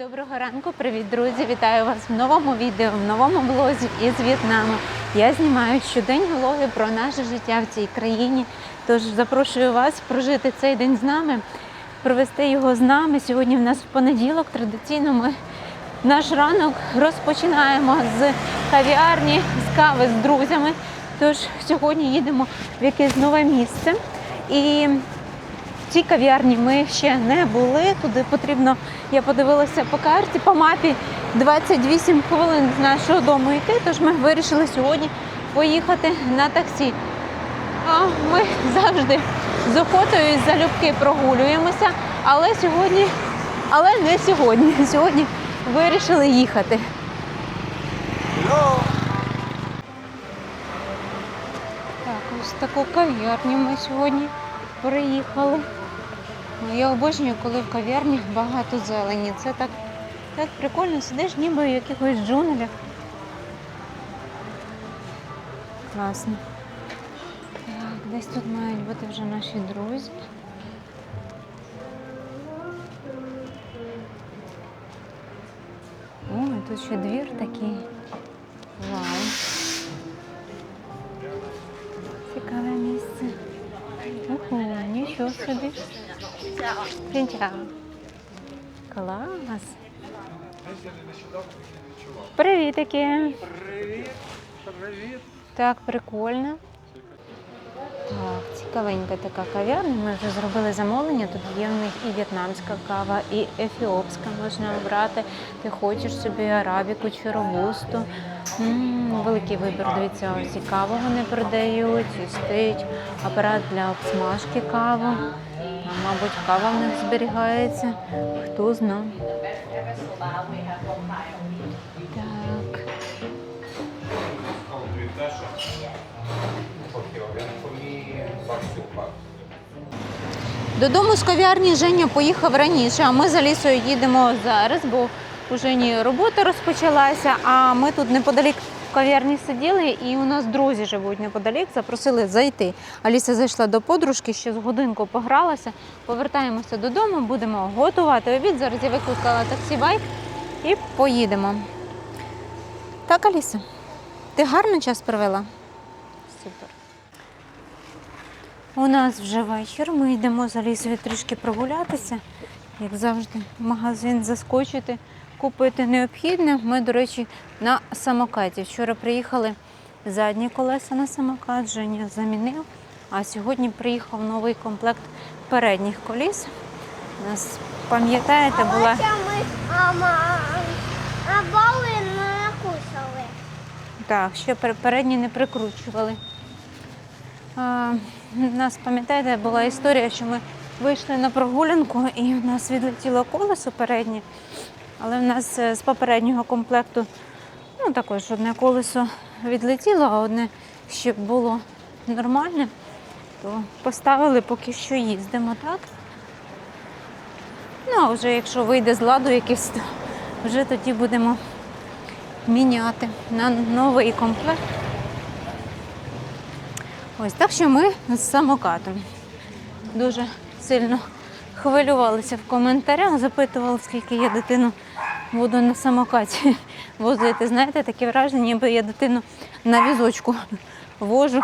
Доброго ранку, привіт, друзі! Вітаю вас в новому відео, в новому блозі із В'єтнаму. Я знімаю щодень влоги про наше життя в цій країні. Тож запрошую вас прожити цей день з нами, провести його з нами. Сьогодні в нас в понеділок. Традиційно ми наш ранок розпочинаємо з кав'ярні, з кави з друзями. Тож сьогодні їдемо в якесь нове місце. І в цій кав'ярні ми ще не були. Туди потрібно, я подивилася по карті, по мапі 28 хвилин з нашого дому йти. Тож ми вирішили сьогодні поїхати на таксі. А ми завжди з охотою і залюбки прогулюємося, але сьогодні, але не сьогодні. Сьогодні вирішили їхати. Так, ось таку кав'ярню ми сьогодні приїхали. Ну, Я обожнюю, коли в кав'ярні багато зелені. Це так, так прикольно, сидиш ніби в якихось джунглях. Класно. Так, десь тут мають бути вже наші друзі. О, тут ще двір такий. Вау. Цікаве місце. Ого, нічого собі. Сінчао. Клас. Привітики. Привіт, привіт. Так, прикольно. Так, цікавенька така кав'ярня. Ми вже зробили замовлення. Тут є в них і в'єтнамська кава, і ефіопська можна обрати. Ти хочеш собі арабіку чи робусту. М, великий вибір. Дивіться, ось і каву вони продають, і стоїть апарат для обсмажки кави. Мабуть, кава в них зберігається. Хто зна. Так. Додому з кав'ярні Женя поїхав раніше, а ми за лісою їдемо зараз, бо у Жені робота розпочалася, а ми тут неподалік в кав'ярні сиділи, і у нас друзі живуть неподалік, запросили зайти. Аліса зайшла до подружки, ще з годинку погралася. Повертаємося додому, будемо готувати обід. Зараз я викликала таксі байк і поїдемо. Так, Аліса, ти гарно час провела? Супер. У нас вже вечір. Ми йдемо за лісою трішки прогулятися, як завжди, в магазин заскочити, купити необхідне. Ми, до речі, на самокаті. Вчора приїхали задні колеса на самокат, Женя замінив. А сьогодні приїхав новий комплект передніх коліс. У нас, пам'ятаєте, була ми бали не накусали. Так, ще передні не прикручували. А, у нас, пам'ятаєте, була історія, що ми вийшли на прогулянку і в нас відлетіло колесо переднє, але в нас е, з попереднього комплекту ну, також одне колесо відлетіло, а одне ще було нормальне, то поставили, поки що їздимо, так? Ну, а вже якщо вийде з ладу якийсь, то вже тоді будемо міняти на новий комплект. Ось так що ми з самокатом. Дуже сильно хвилювалися в коментарях, запитували, скільки я дитину буду на самокаті возити. Знаєте, таке враження, ніби я дитину на візочку вожу.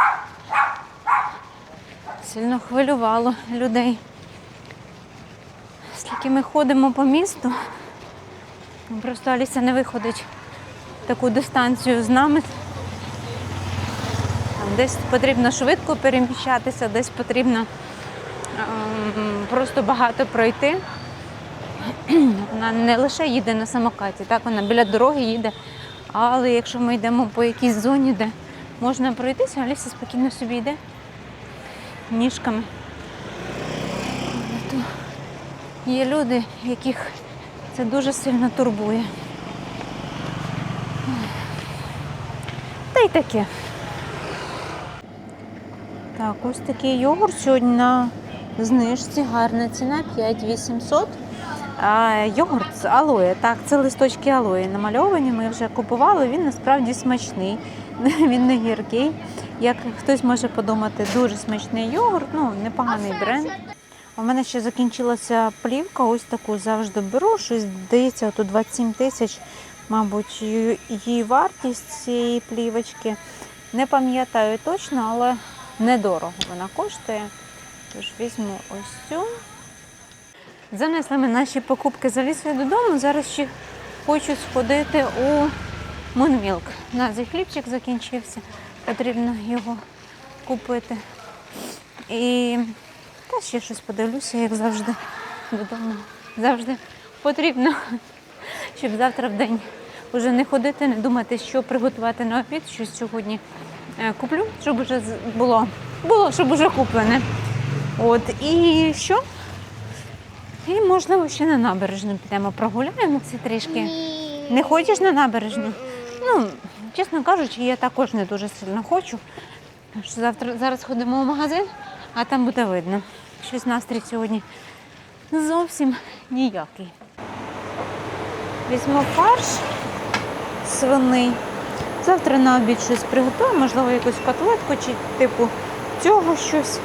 Сильно хвилювало людей. Скільки ми ходимо по місту, просто Аліса не виходить таку дистанцію з нами. Десь потрібно швидко переміщатися, десь потрібно просто багато пройти. Вона не лише їде на самокаті, так вона біля дороги їде. Але якщо ми йдемо по якійсь зоні, де можна пройтися, Аліса спокійно собі йде ніжками. То Є люди, яких це дуже сильно турбує. Та й таке. Так, ось такий йогурт сьогодні на знижці. Гарна ціна 5800. А, йогурт з алоє. Так, це листочки алої намальовані. Ми вже купували. Він насправді смачний. Він не гіркий. Як хтось може подумати, дуже смачний йогурт, ну непоганий бренд. У мене ще закінчилася плівка, ось таку завжди беру. Щось здається, тут 27 тисяч, мабуть, її вартість цієї плівочки. Не пам'ятаю точно, але недорого вона коштує. Тож візьму ось цю. Занесли ми наші покупки за лісою додому. Зараз ще хочу сходити у Мунмілк. У нас хлібчик закінчився, потрібно його купити. І та ще щось подивлюся, як завжди, додому. Завжди потрібно, щоб завтра в день вже не ходити, не думати, що приготувати на обід, що сьогодні е, куплю, щоб вже було, було, щоб вже куплене. От і що? І можливо ще на набережну підемо прогуляємося трішки. Ні. Не хочеш на набережну? Ну, чесно кажучи, я також не дуже сильно хочу. Що завтра зараз ходимо в магазин, а там буде видно. Щось настрій сьогодні зовсім ніякий. Візьму фарш свиний. Завтра на обід щось приготую, можливо, якусь котлетку чи типу цього щось.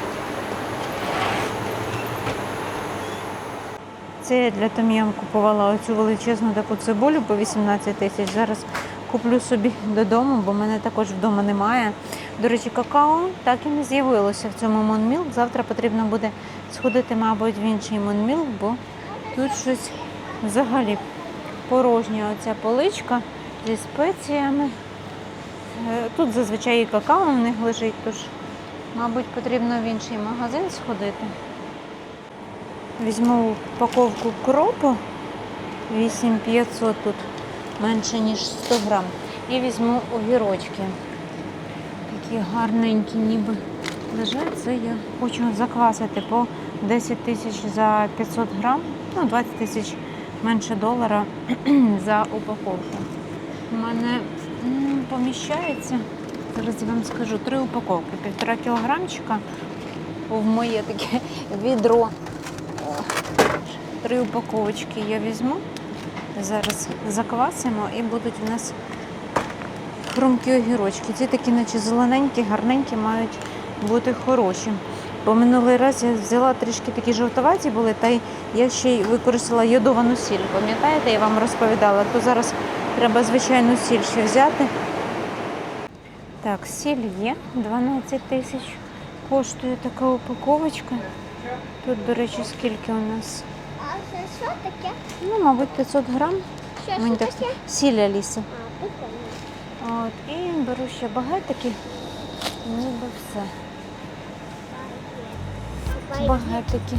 Це я для том'ям купувала оцю величезну таку цибулю по 18 тисяч. Зараз куплю собі додому, бо мене також вдома немає. До речі, какао так і не з'явилося в цьому Монмілк. Завтра потрібно буде сходити, мабуть, в інший Монмілк, бо тут щось взагалі порожня оця поличка зі спеціями. Е, Тут зазвичай і какао в них лежить, тож, мабуть, потрібно в інший магазин сходити. Візьму упаковку кропу 8500 тут менше ніж 100 грам. І візьму огірочки. Такі гарненькі ніби лежать. Це я хочу заквасити по 10 тисяч за 500 грам, ну 20 тисяч менше долара за упаковку. У мене поміщається, зараз я вам скажу, три упаковки, півтора кілограмчика в моє таке відро. Три упаковочки я візьму. Зараз заквасимо і будуть у нас хрумкі огірочки. Ці такі, наче зелененькі, гарненькі, мають бути хороші. Бо минулий раз я взяла трішки такі жовтоваті були, та я ще й використала йодовану сіль. Пам'ятаєте, я вам розповідала, то зараз треба звичайну сіль ще взяти. Так, сіль є 12 тисяч. Коштує така упаковочка. Тут, до речі, скільки у нас? Що таке? Ну, мабуть, 500 грам. Що Мені це так таке? Сілля Аліса. А, прикольно. От, і беру ще багетики. Ніби все. Багетики.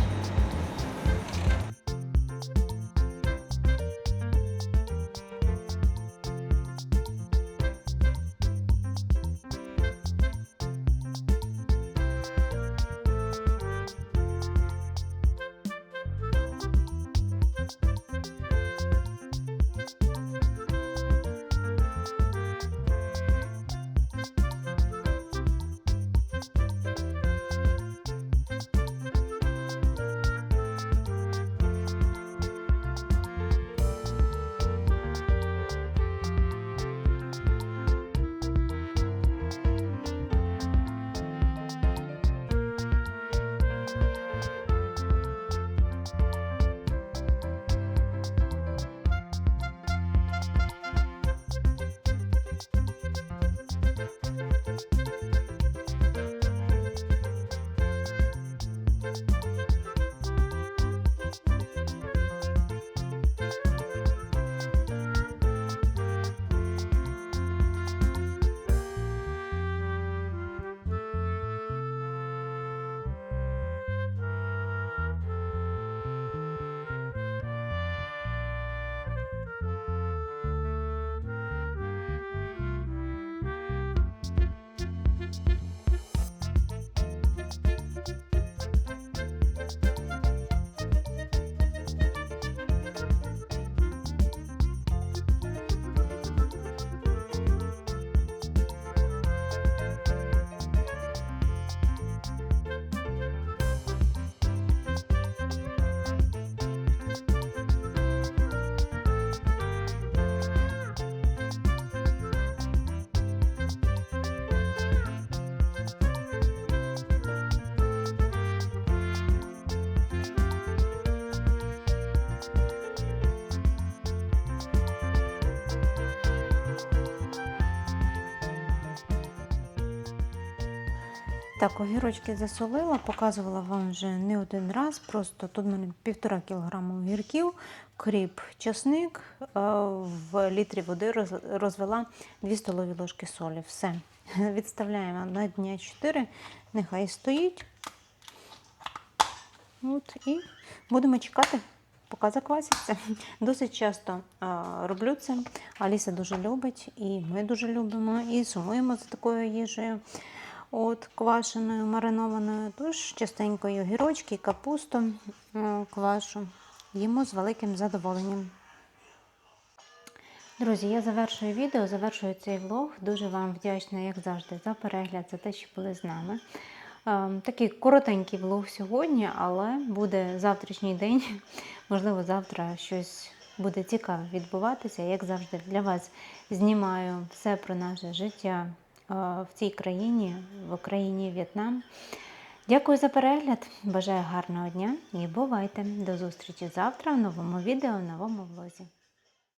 Так, огірочки засолила, показувала вам вже не один раз. Просто тут в мене півтора кілограма огірків, кріп, часник. е, В літрі води розвела 2 столові ложки солі. Все. Відставляємо на дня 4, нехай стоїть. От, і будемо чекати, поки закваситься. Досить часто роблю це. Аліса дуже любить, і ми дуже любимо, і сумуємо за такою їжею. От, квашеною, маринованою. Тож частенько і огірочки, і капусту е, квашу. Їмо з великим задоволенням. Друзі, я завершую відео, завершую цей влог. Дуже вам вдячна, як завжди, за перегляд, за те, що були з нами. Ем, Такий коротенький влог сьогодні, але буде завтрашній день. Можливо, завтра щось буде цікаве відбуватися. Як завжди, для вас знімаю все про наше життя е, в цій країні, в Україні В'єтнам. Дякую за перегляд. Бажаю гарного дня і бувайте. До зустрічі завтра в новому відео, в новому влозі.